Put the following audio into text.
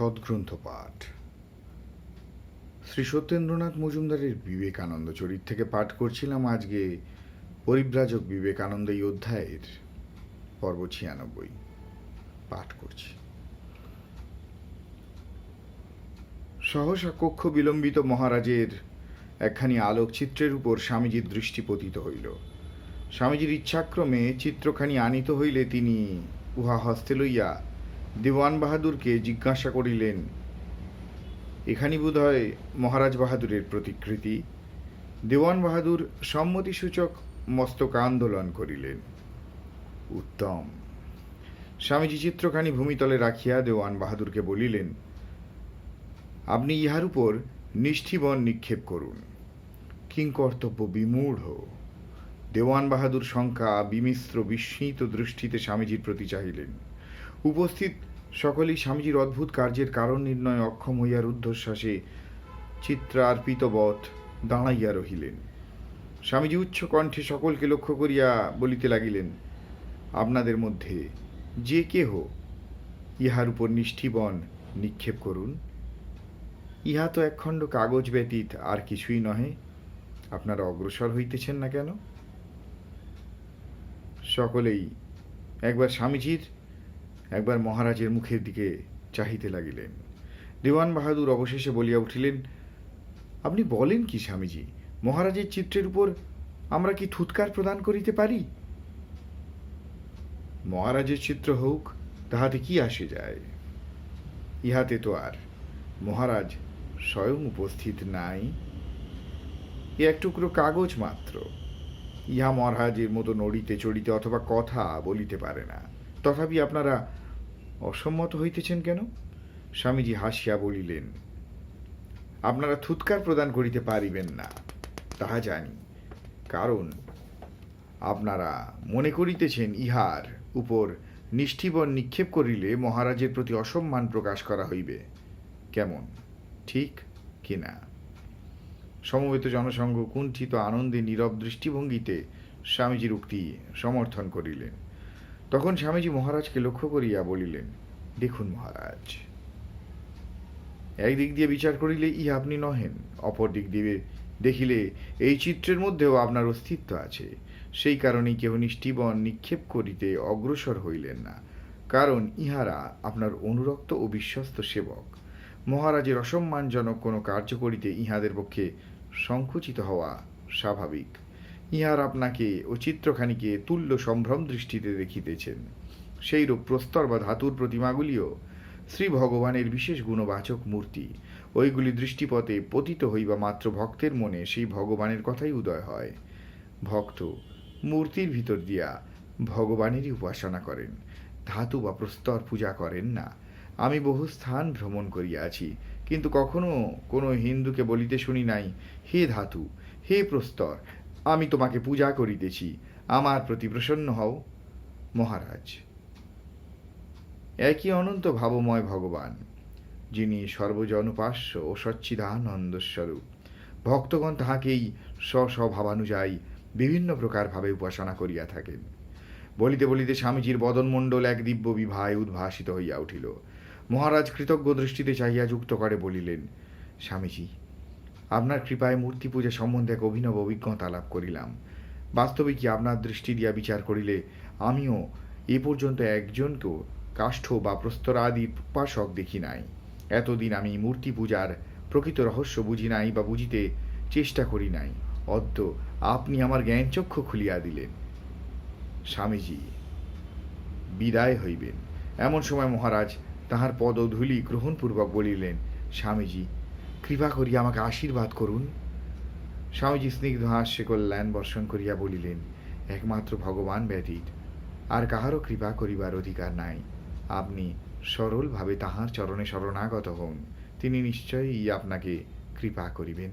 সদ্গ্রন্থ পাঠ শ্রী সত্যেন্দ্রনাথ মজুমদারের বিবেকানন্দ চরিত থেকে পাঠ করছিলাম আজকে পরিব্রাজক বিবেকানন্দ এই অধ্যায়ের পর্ব ছিয়ানব্বই। পাঠ করছি। সহসা কক্ষ বিলম্বিত মহারাজের একখানি আলোকচিত্রের উপর স্বামীজির দৃষ্টি পতিত হইল। স্বামীজির ইচ্ছাক্রমে চিত্রখানি আনিত হইলে তিনি উহা হস্তে লইয়া দেওয়ান বাহাদুরকে জিজ্ঞাসা করিলেন, এখানি বোধহয় মহারাজ বাহাদুরের প্রতিকৃতি? দেওয়ান বাহাদুর সম্মতিসূচক মস্তক আন্দোলন করিলেন। উত্তম। স্বামীজি চিত্রখানি ভূমিতলে রাখিয়া দেওয়ান বাহাদুরকে বলিলেন, আপনি ইহার উপর নিষ্ঠিবন নিক্ষেপ করুন। কিংকর্তব্য বিমূঢ়। দেওয়ান বাহাদুর শঙ্কা বিমিশ্র বিস্মিত দৃষ্টিতে স্বামীজির প্রতি চাহিলেন। উপস্থিত সকলেই স্বামীজির অদ্ভুত কার্যের কারণ নির্ণয়ে অক্ষম হইয়া রুদ্ধশ্বাসে চিত্রার্পিতবৎ দাঁড়াইয়া রহিলেন। স্বামীজি উচ্চ কণ্ঠে সকলকে লক্ষ্য করিয়া বলিতে লাগিলেন, আপনাদের মধ্যে যে কেহ ইহার উপর নিষ্ঠিবন নিক্ষেপ করুন? ইহা তো একখণ্ড কাগজ ব্যতীত আর কিছুই নহে। আপনারা অগ্রসর হইতেছেন না কেন? সকলেই একবার স্বামীজির একবার মহারাজের মুখের দিকে চাহিতে লাগিলেন। দেওয়ান বাহাদুর অবশেষে বলিয়া উঠিলেন, আপনি বলেন কি, স্বামীজি? মহারাজের চিত্রের উপর আমরা কি থুৎকার প্রদান করিতে পারি? মহারাজের চিত্র হোক, তাহাতে কি আসে যায়? ইহাতে তো আর মহারাজ স্বয়ং উপস্থিত নাই। এ এক টুকরো কাগজ মাত্র। ইহা মহারাজের মতো নড়িতে চড়িতে অথবা কথা বলিতে পারে না। তথাপি আপনারা অসম্মত হইতেছেন কেন? স্বামীজি হাসিয়া বলিলেন, আপনারা থুৎকার প্রদান করিতে পারিবেন না, তাহা জানি। কারণ আপনারা মনে করিতেছেন ইহার উপর নিষ্ঠিবন নিক্ষেপ করিলে মহারাজের প্রতি অসম্মান প্রকাশ করা হইবে। কেমন? ঠিক কিনা সমবেত জনসংঘ কুণ্ঠিত আনন্দে নীরব দৃষ্টিভঙ্গিতে স্বামীজির উক্তি সমর্থন করিলেন। তখন স্বামীজি মহারাজকে লক্ষ্য করিয়া বলিলেন, দেখুন মহারাজ একদিক দিয়ে বিচার করিলে ইহা আপনি নহেন, অপর দিক দিয়ে দেখিলে এই চিত্রের মধ্যেও আপনার অস্তিত্ব আছে। সেই কারণেই কেহ নিষ্ঠিবন নিক্ষেপ করিতে অগ্রসর হইলেন না, কারণ ইহারা আপনার অনুরক্ত ও বিশ্বস্ত সেবক। মহারাজের অসম্মানজনক কোনো কার্য করিতে ইহাদের পক্ষে সংকুচিত হওয়া স্বাভাবিক। ইহার আপনাকে ও চিত্রখানিকে তুল্য সম্ভ্রম দৃষ্টিতে দেখিতেছেন। সেইরূপ প্রস্তর বা ধাতুর প্রতিমাগুলিও শ্রী ভগবানের বিশেষ গুণবাচক মূর্তি। ওইগুলি দৃষ্টিপথে পতিত হইবা মাত্র ভক্তের মনে সেই ভগবানের কথাই উদয় হয়। ভক্ত, মূর্তির ভিতর দিয়া ভগবানেরই উপাসনা করেন। ধাতু বা প্রস্তর পূজা করেন না। আমি বহু স্থান ভ্রমণ করিয়াছি কিন্তু কখনো কোনো হিন্দুকে বলিতে শুনি নাই, হে ধাতু, হে প্রস্তর আমি তোমাকে পূজা করিতেছি। আমার প্রতি প্রসন্ন হও, মহারাজ। একই অনন্ত ভাবময় ভগবান, যিনি সর্বজনপাস্য ও সচ্চিদানন্দস্বরূপ। ভক্তগণ তাহাকেই স্ব স্বভাবানুযায়ী বিভিন্ন প্রকার ভাবে উপাসনা করিয়া থাকেন। বলিতে বলিতে স্বামীজির বদনমণ্ডল এক দিব্য বিভায় উদ্ভাসিত হইয়া উঠিল। মহারাজ কৃতজ্ঞ দৃষ্টিতে চাহিয়া যুক্ত করে বলিলেন, স্বামীজি আপনার কৃপায় মূর্তি পূজা সম্বন্ধে এক অভিনব অভিজ্ঞতা লাভ করিলাম। বাস্তবে কি আপনার দৃষ্টি দিয়া বিচার করিলে আমিও এ পর্যন্ত একজনকেও কাষ্ঠ বা প্রস্তর আদি উপাসক দেখি নাই। এতদিন আমি মূর্তি পূজার প্রকৃত রহস্য বুঝি নাই বা বুঝিতে চেষ্টা করি নাই। অদ্য আপনি আমার জ্ঞানচক্ষু খুলিয়া দিলেন। স্বামীজি, বিদায় হইবেন। এমন সময় মহারাজ তাহার পদধূলি গ্রহণপূর্বক বলিলেন, স্বামীজি কৃপা করিয়া আমাকে আশীর্বাদ করুন। স্বামীজি স্নিগ্ধ হাস্যে কল্যাণ বর্ষণ করিয়া বলিলেন, একমাত্র ভগবান ব্যতীত আর কাহারও কৃপা করিবার অধিকার নাই। আপনি সরলভাবে তাহার চরণে শরণাগত হন। তিনি নিশ্চয়ই আপনাকে কৃপা করিবেন।